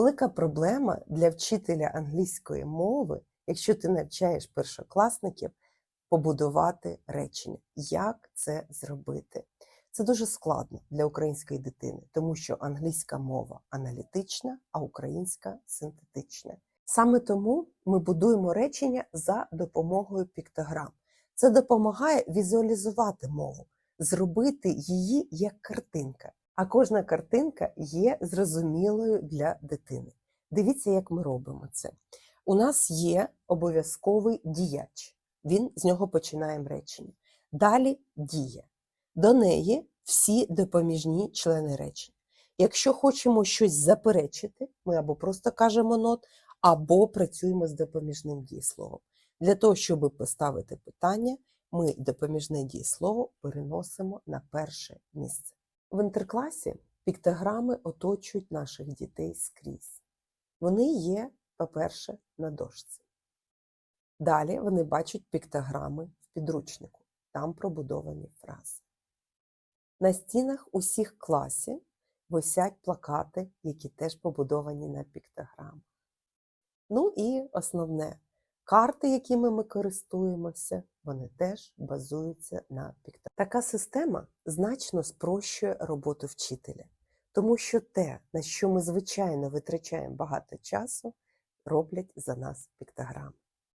Велика проблема для вчителя англійської мови, якщо ти навчаєш першокласників, побудувати речення. Як це зробити? Це дуже складно для української дитини, тому що англійська мова аналітична, а українська синтетична. Саме тому ми будуємо речення за допомогою піктограм. Це допомагає візуалізувати мову, зробити її як картинка. А кожна картинка є зрозумілою для дитини. Дивіться, як ми робимо це. У нас є обов'язковий діяч. Він з нього починаємо речення. Далі дія. До неї всі допоміжні члени речення. Якщо хочемо щось заперечити, ми або просто кажемо нот, або працюємо з допоміжним дієсловом. Для того, щоб поставити питання, ми допоміжне дієслово переносимо на перше місце. В інтеркласі піктограми оточують наших дітей скрізь. Вони є, по-перше, на дошці. Далі вони бачать піктограми в підручнику, там пробудовані фрази. На стінах усіх класів висять плакати, які теж побудовані на піктограмах. Ну і основне, карти, якими ми користуємося, вони теж базуються на піктограмі. Така система значно спрощує роботу вчителя, тому що те, на що ми звичайно витрачаємо багато часу, роблять за нас піктограми.